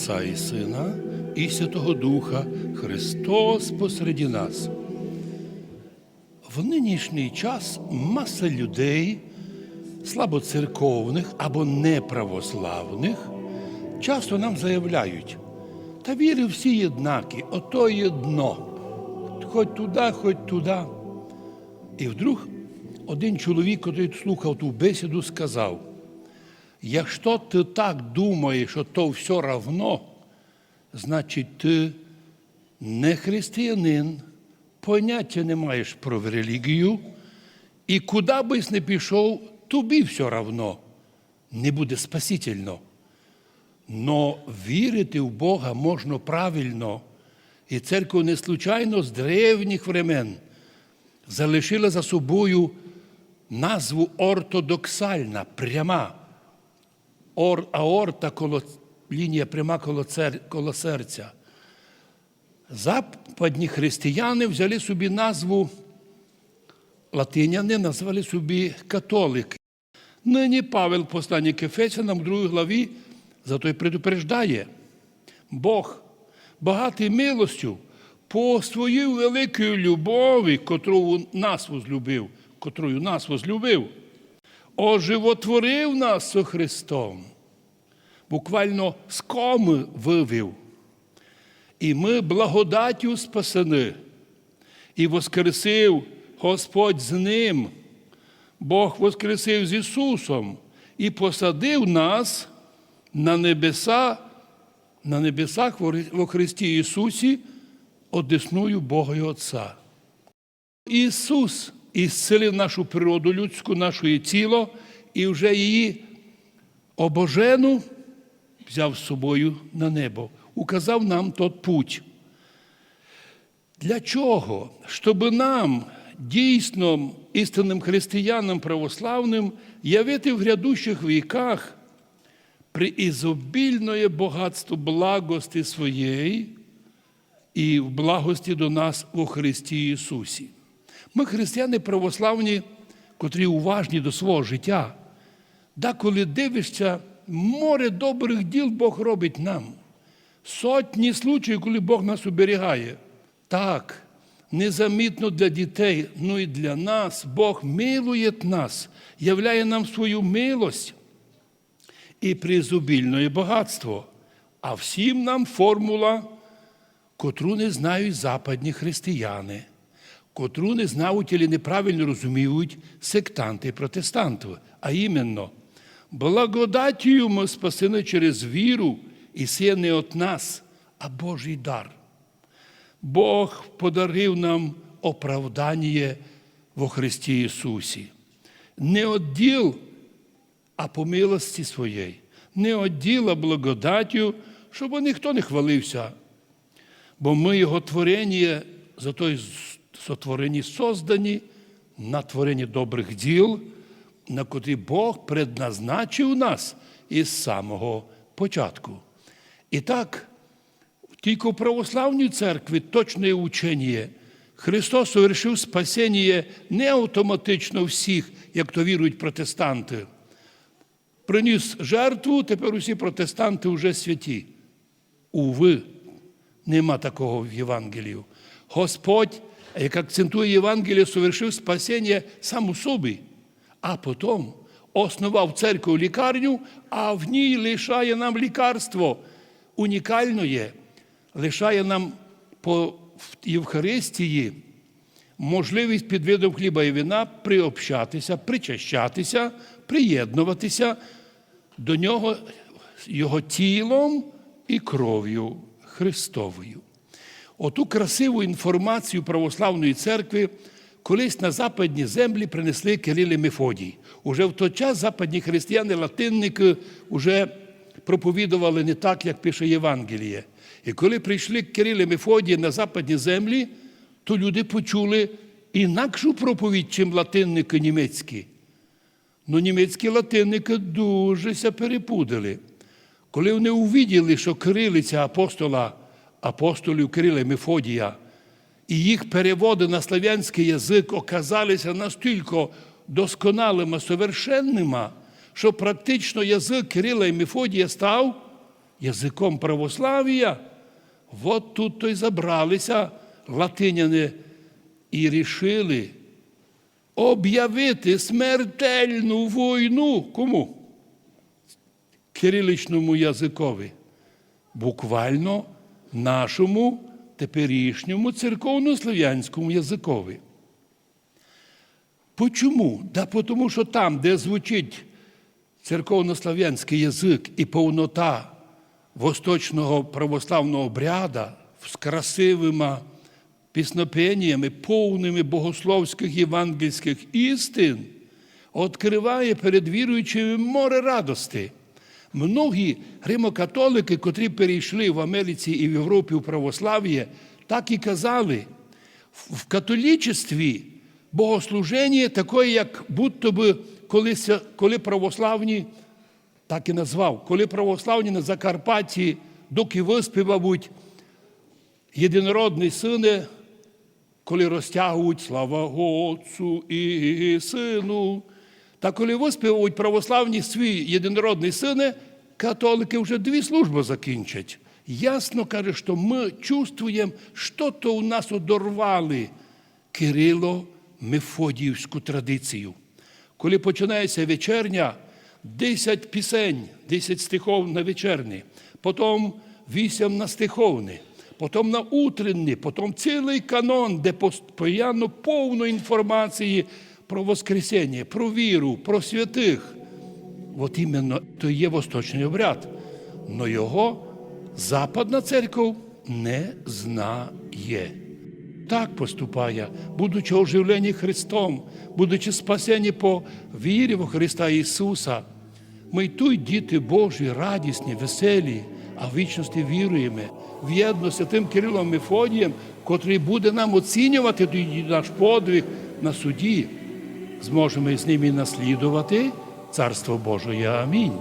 Отця і Сина і Святого Духа Христос посереді нас. В нинішній час маса людей, слабоцерковних або неправославних, часто нам заявляють, та віри всі єднакі, ото єдно, хоч туди, хоч туди. І вдруг один чоловік, який слухав ту бесіду, сказав, якщо ти так думаєш, що то все равно, значить ти не християнин, поняття не маєш про релігію, і куди бись не пішов, тобі все равно не буде спасительно. Но вірити в Бога можна правильно, і церква не случайно з древніх времен залишила за собою назву ортодоксальна, пряма. Ор, аорта коло, лінія пряма коло, цер, коло серця. Западні християни взяли собі назву латиняни, назвали собі католики. Нині Павел, посланник Ефесянам, в другій главі, зато й предупреждає. Бог, багатий милостю, по своїй великій любові, котру нас возлюбив, котрою нас возлюбив, оживотворив нас со Христом, буквально з коми вивів. І ми благодаттю спасені, і воскресив Господь з ним. Бог воскресив з Ісусом і посадив нас на небеса, на небесах во Христі Ісусі, одесною Бога і Отця. Ісус ісцелив нашу природу людську, наше тіло, і вже її обожену взяв з собою на небо, указав нам тот путь. Для чого? Щоб нам, дійсно істинним християнам православним, явити в грядущих віках приізобільне багатство благости своєї і в благості до нас у Христі Ісусі. Ми, християни православні, котрі уважні до свого життя, да коли дивишся, море добрих діл Бог робить нам. Сотні случаїв, коли Бог нас оберігає. Так, незамітно для дітей, ну і для нас Бог милує нас, являє нам свою милость і призубільне багатство. А всім нам формула, котру не знають западні християни, котру не знають і неправильно розуміють сектанти і протестанти, а іменно, благодаттю ми спасені через віру, і це не від нас, а Божий дар. Бог подарив нам оправдання во Христі Ісусі. Не одділ, а по милості своєї. Не одділа благодаттю, щоб ніхто не хвалився. Бо ми Його творення, зато й сотворені создані на творенні добрих діл, на котрі Бог предназначив нас із самого початку. І так, тільки в православній церкві точне учення. Христос совершив спасіння не автоматично всіх, як то вірують протестанти. Приніс жертву, тепер усі протестанти вже святі. Уви, нема такого в Євангелію. Господь, як акцентує Євангеліє, совершив спасіння сам у собі, а потім основав церкву лікарню, а в ній лишає нам лікарство унікальне, лишає нам по Євхаристії можливість під видом хліба і вина приобщатися, причащатися, приєднуватися до нього його тілом і кров'ю Христовою. Оту красиву інформацію православної церкви колись на западні землі принесли Кирил і Мефодій. Уже в той час западні християни, латинники вже проповідували не так, як пише Євангеліє. І коли прийшли Кирил і Мефодій на западні землі, то люди почули інакшу проповідь, чим латинники німецькі. Ну, німецькі латинники дуже перепудили. Коли вони увиділи, що кирилиця апостола, апостолів Кирила і Мефодія, і їх переводи на славянський язик оказалися настільки досконалими, совершенними, що практично язик Кирила і Мефодія став язиком православ'я, от тут то й забралися латиняни і рішили об'явити смертельну війну. Кому? Кириличному язикові. Буквально нашому теперішньому церковнослов'янському язикові. Почому? Да тому що там, де звучить церковнослов'янський язик і повнота восточного православного обряда з красивими піснопеннями, повними богословських євангельських істин, відкриває перед віруючими море радости. Многі римокатолики, котрі перейшли в Америці і в Європі в православ'я, так і казали, в католичестві богослуження таке, як будто би колись, коли православні, так і назвав, коли православні на Закарпатті, доки виспівають єдинородний сине, коли розтягують слава Отцу і Сину. Та коли виспівають православні свій єдинородний сине, католики вже дві служби закінчать. Ясно каже, що ми чувствуємо, що то у нас одорвали Кирило Мефодіївську традицію. Коли починається вечерня, 10 пісень, 10 стихов на вечерні, потім 8 на стиховні, потім на утренні, потім цілий канон, де постійно повно інформації про Воскресіння, про віру, про святих. От іменно то є восточний обряд. Но його Западна церква не знає. Так поступає, будучи оживлені Христом, будучи спасені по вірі в Христа Ісуса. Ми й тут діти Божі, радісні, веселі, а в вічності віруємо в єдно святим Кирилом Мефодієм, котрий буде нам оцінювати наш подвиг на суді. Зможемо з ними наслідувати Царство Божє. Амінь.